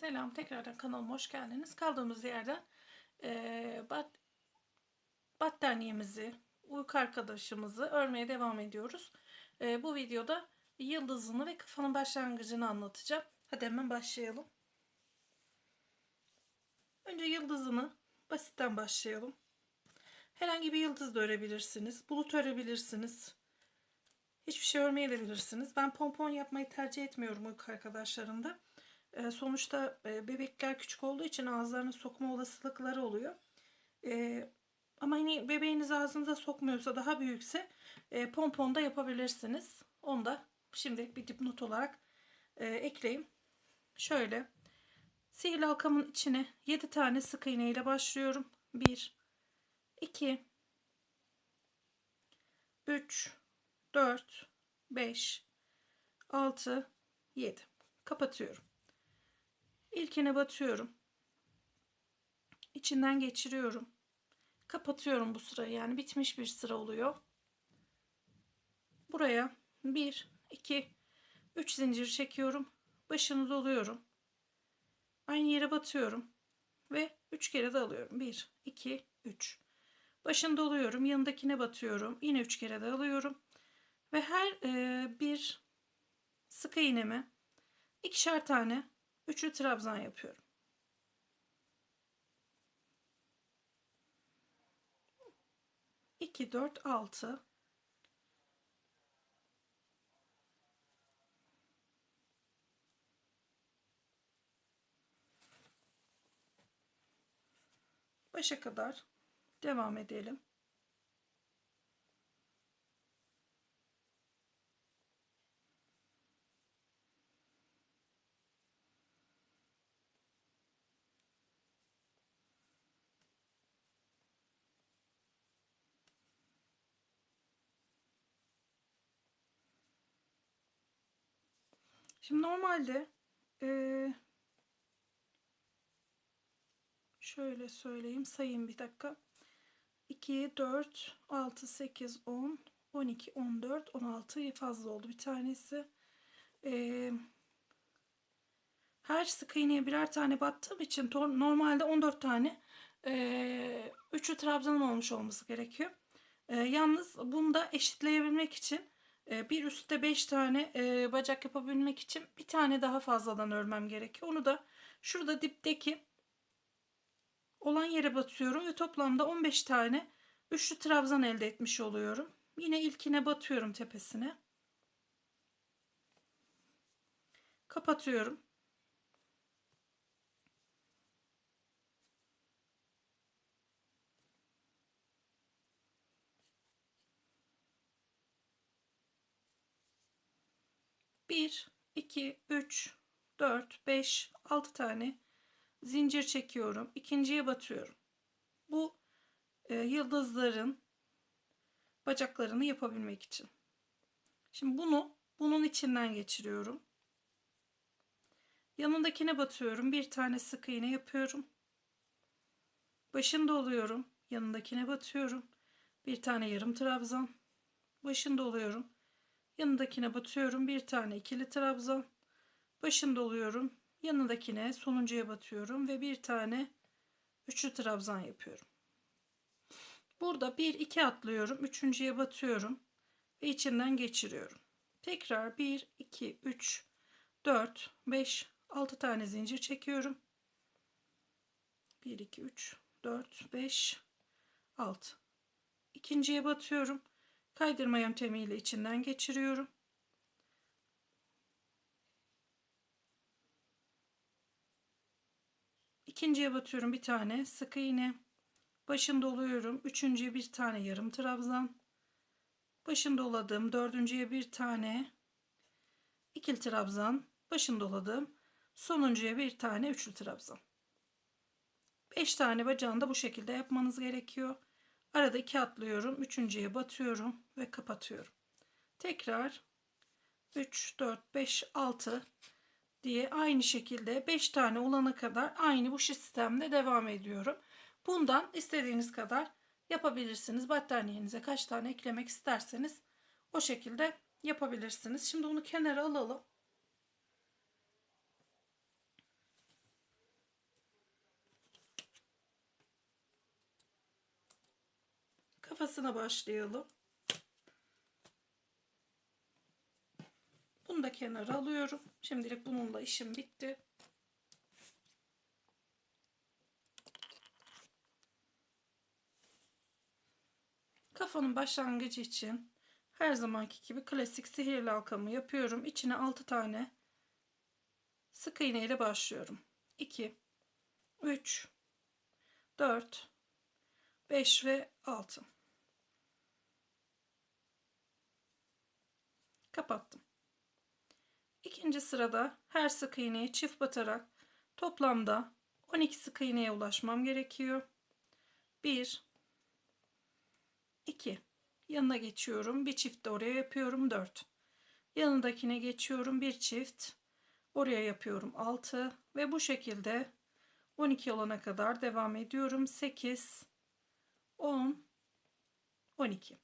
Selam, tekrardan kanalıma hoş geldiniz. Kaldığımız yerden eee, bat, battaniyemizi, uyku arkadaşımızı örmeye devam ediyoruz. Eee, bu videoda yıldızını ve kafanın başlangıcını anlatacağım. Hadi hemen başlayalım. Önce yıldızını basitten başlayalım. Herhangi bir yıldız da örebilirsiniz. Bulut örebilirsiniz. Hiçbir şey örmeyebilirsiniz. Ben pompon yapmayı tercih etmiyorum uyku arkadaşlarımda. E, sonuçta e, bebekler küçük olduğu için ağızlarına sokma olasılıkları oluyor. E, ama hani bebeğiniz ağzınıza sokmuyorsa daha büyükse e, pompon da yapabilirsiniz. Onu da şimdilik bir dipnot olarak e, ekleyeyim. Şöyle sihirli halkamın içine 7 tane sık iğne ile başlıyorum. 1 2 3 4 5 6 7 kapatıyorum. İlkine batıyorum. İçinden geçiriyorum. Kapatıyorum bu sırayı. Yani bitmiş bir sıra oluyor. Buraya 1, 2, 3 zincir çekiyorum. Başını doluyorum. Aynı yere batıyorum. Ve 3 kere de alıyorum. 1, 2, 3. Başını doluyorum. Yanındakine batıyorum. Yine 3 kere de alıyorum. Ve her e, bir sık iğnemi ikişer tane Üçlü trabzan yapıyorum. İki, dört, altı. Başa kadar devam edelim. Şimdi normalde ee, şöyle söyleyeyim sayayım bir dakika. 2, 4, 6, 8, 10, 12, 14, 16 fazla oldu bir tanesi. Ee, her sık iğneye birer tane battığım için normalde 14 tane e, üçlü trabzanım olmuş olması gerekiyor. E, yalnız bunu da eşitleyebilmek için bir üstte 5 tane e, bacak yapabilmek için bir tane daha fazladan örmem gerekiyor. Onu da şurada dipteki olan yere batıyorum ve toplamda 15 tane üçlü trabzan elde etmiş oluyorum. Yine ilkine batıyorum tepesine. Kapatıyorum. Bir, iki, üç, dört, beş, altı tane zincir çekiyorum. İkinciye batıyorum. Bu e, yıldızların bacaklarını yapabilmek için. Şimdi bunu bunun içinden geçiriyorum. Yanındakine batıyorum. Bir tane sık iğne yapıyorum. Başında oluyorum. Yanındakine batıyorum. Bir tane yarım trabzan. Başında oluyorum. Yanındakine batıyorum. Bir tane ikili trabzan. Başında oluyorum. Yanındakine sonuncuya batıyorum ve bir tane üçlü trabzan yapıyorum. Burada bir iki atlıyorum. Üçüncüye batıyorum ve içinden geçiriyorum. Tekrar 1 2 3 4 5 6 tane zincir çekiyorum. 1 2 3 4 5 6 İkinciye batıyorum. Kaydırma yöntemiyle içinden geçiriyorum. İkinciye batıyorum bir tane sık iğne. Başını doluyorum. Üçüncüye bir tane yarım trabzan. Başını doladım. Dördüncüye bir tane ikili trabzan. Başını doladım. Sonuncuya bir tane üçlü trabzan. Beş tane bacağını da bu şekilde yapmanız gerekiyor. Arada iki atlıyorum. Üçüncüye batıyorum ve kapatıyorum. Tekrar 3, 4, 5, 6 diye aynı şekilde 5 tane olana kadar aynı bu sistemde devam ediyorum. Bundan istediğiniz kadar yapabilirsiniz. Battaniyenize kaç tane eklemek isterseniz o şekilde yapabilirsiniz. Şimdi onu kenara alalım. Kafasına başlayalım. Bunu da kenara alıyorum. Şimdilik bununla işim bitti. Kafanın başlangıcı için her zamanki gibi klasik sihirli halkamı yapıyorum. İçine 6 tane sık iğne ile başlıyorum. 2 3 4 5 ve 6 kapattım. İkinci sırada her sık iğneye çift batarak toplamda 12 sık iğneye ulaşmam gerekiyor. 1 2 yanına geçiyorum. Bir çift de oraya yapıyorum 4. Yanındakine geçiyorum. Bir çift oraya yapıyorum 6 ve bu şekilde 12 olana kadar devam ediyorum. 8 10 12.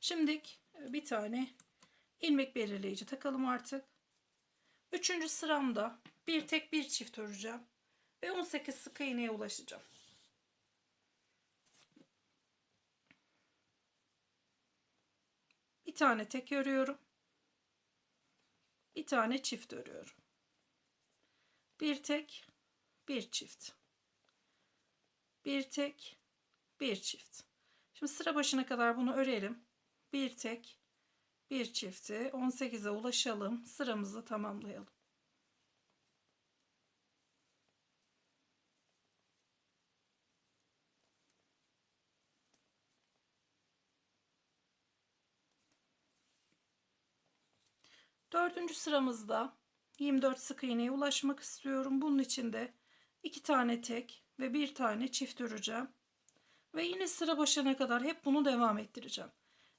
Şimdi bir tane ilmek belirleyici takalım artık. Üçüncü sıramda bir tek bir çift öreceğim ve 18 sık iğneye ulaşacağım. Bir tane tek örüyorum. Bir tane çift örüyorum. Bir tek, bir çift. Bir tek, bir çift. Şimdi sıra başına kadar bunu örelim. Bir tek, bir çifti 18'e ulaşalım. Sıramızı tamamlayalım. Dördüncü sıramızda 24 sık iğneye ulaşmak istiyorum. Bunun için de iki tane tek ve bir tane çift öreceğim. Ve yine sıra başına kadar hep bunu devam ettireceğim.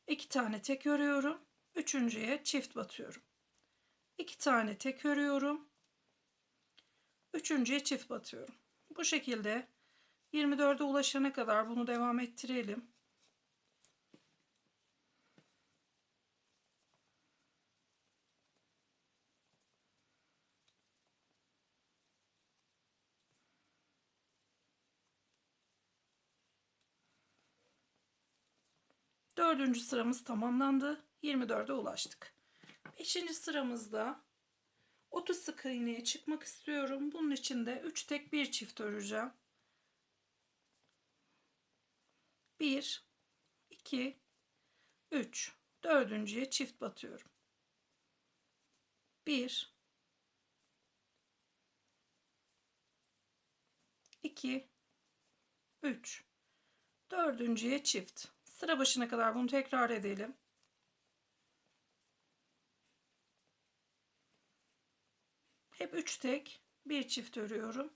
İki tane tek örüyorum. Üçüncüye çift batıyorum. İki tane tek örüyorum. Üçüncüye çift batıyorum. Bu şekilde 24'e ulaşana kadar bunu devam ettirelim. Dördüncü sıramız tamamlandı. 24'e ulaştık. Beşinci sıramızda 30 sık iğneye çıkmak istiyorum. Bunun için de 3 tek bir çift öreceğim. 1 2 3 dördüncüye çift batıyorum. 1 2 3 dördüncüye çift Sıra başına kadar bunu tekrar edelim. Hep 3 tek, bir çift örüyorum.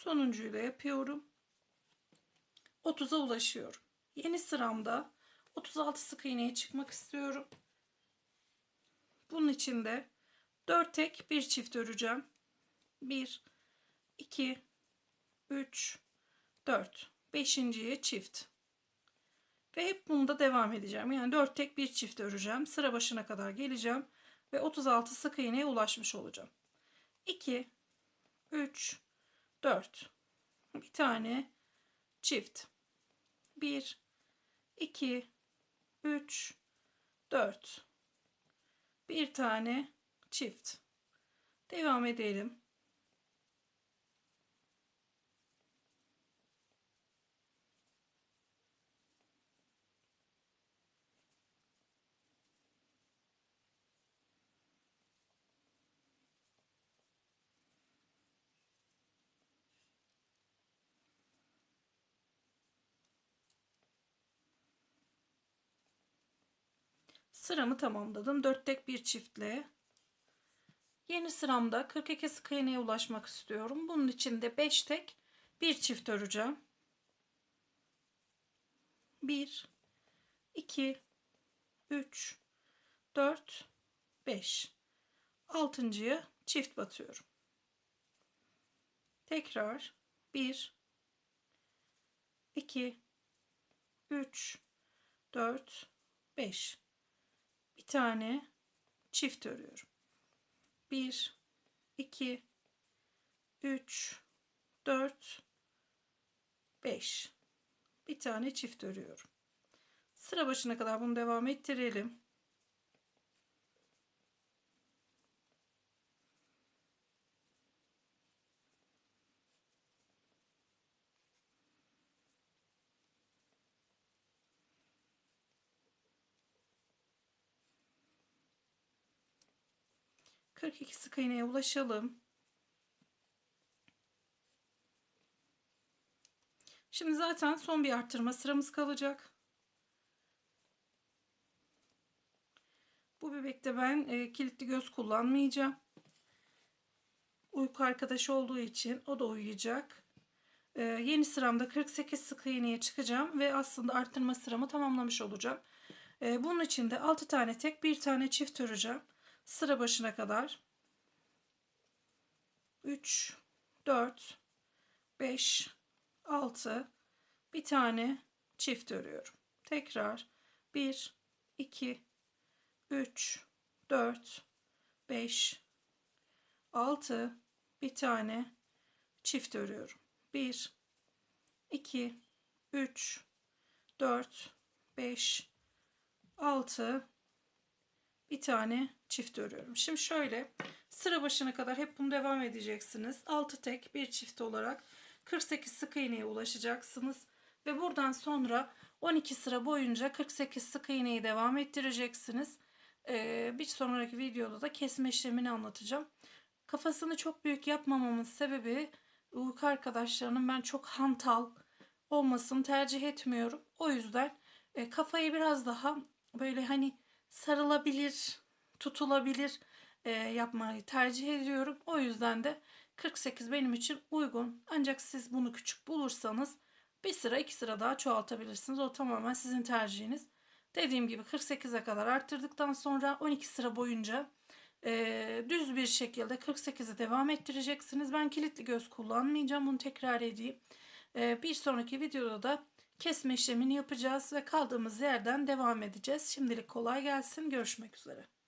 Sonuncuyu da yapıyorum. 30'a ulaşıyorum. Yeni sıramda 36 sık iğneye çıkmak istiyorum. Bunun için de 4 tek bir çift öreceğim. 1 2 3 4 5.ye çift. Ve hep bunda devam edeceğim. Yani 4 tek bir çift öreceğim. Sıra başına kadar geleceğim ve 36 sık iğneye ulaşmış olacağım. 2 3 4 bir tane çift. 1 2 3 4 bir tane çift. Devam edelim Sıramı tamamladım. 4 tek bir çiftle. Yeni sıramda 42 sık iğneye ulaşmak istiyorum. Bunun için de 5 tek bir çift öreceğim. 1 2 3 4 5 altıncıya çift batıyorum. Tekrar 1 2 3 4 5 bir tane çift örüyorum. 1 2 3 4 5 bir tane çift örüyorum. Sıra başına kadar bunu devam ettirelim. Kırk iki sık iğneye ulaşalım. Şimdi zaten son bir arttırma sıramız kalacak. Bu bebekte ben e, kilitli göz kullanmayacağım. Uyku arkadaşı olduğu için o da uyuyacak. E, yeni sıramda 48 sık iğneye çıkacağım ve aslında arttırma sıramı tamamlamış olacağım. E, bunun için de 6 tane tek bir tane çift öreceğim. Sıra başına kadar. 3, 4, 5, 6 bir tane çift örüyorum. Tekrar 1 2 3 4 5 6 bir tane çift örüyorum. 1 2 3 4 5 6 bir tane çift örüyorum. Şimdi şöyle sıra başına kadar hep bunu devam edeceksiniz. 6 tek bir çift olarak 48 sık iğneye ulaşacaksınız. Ve buradan sonra 12 sıra boyunca 48 sık iğneyi devam ettireceksiniz. Ee, bir sonraki videoda da kesme işlemini anlatacağım. Kafasını çok büyük yapmamamın sebebi uyku arkadaşlarının ben çok hantal olmasını tercih etmiyorum. O yüzden e, kafayı biraz daha böyle hani sarılabilir, tutulabilir e, yapmayı tercih ediyorum. O yüzden de 48 benim için uygun. Ancak siz bunu küçük bulursanız bir sıra iki sıra daha çoğaltabilirsiniz. O tamamen sizin tercihiniz. Dediğim gibi 48'e kadar arttırdıktan sonra 12 sıra boyunca e, düz bir şekilde 48'e devam ettireceksiniz. Ben kilitli göz kullanmayacağım. Bunu tekrar edeyim. E, bir sonraki videoda da kesme işlemini yapacağız ve kaldığımız yerden devam edeceğiz. Şimdilik kolay gelsin. Görüşmek üzere.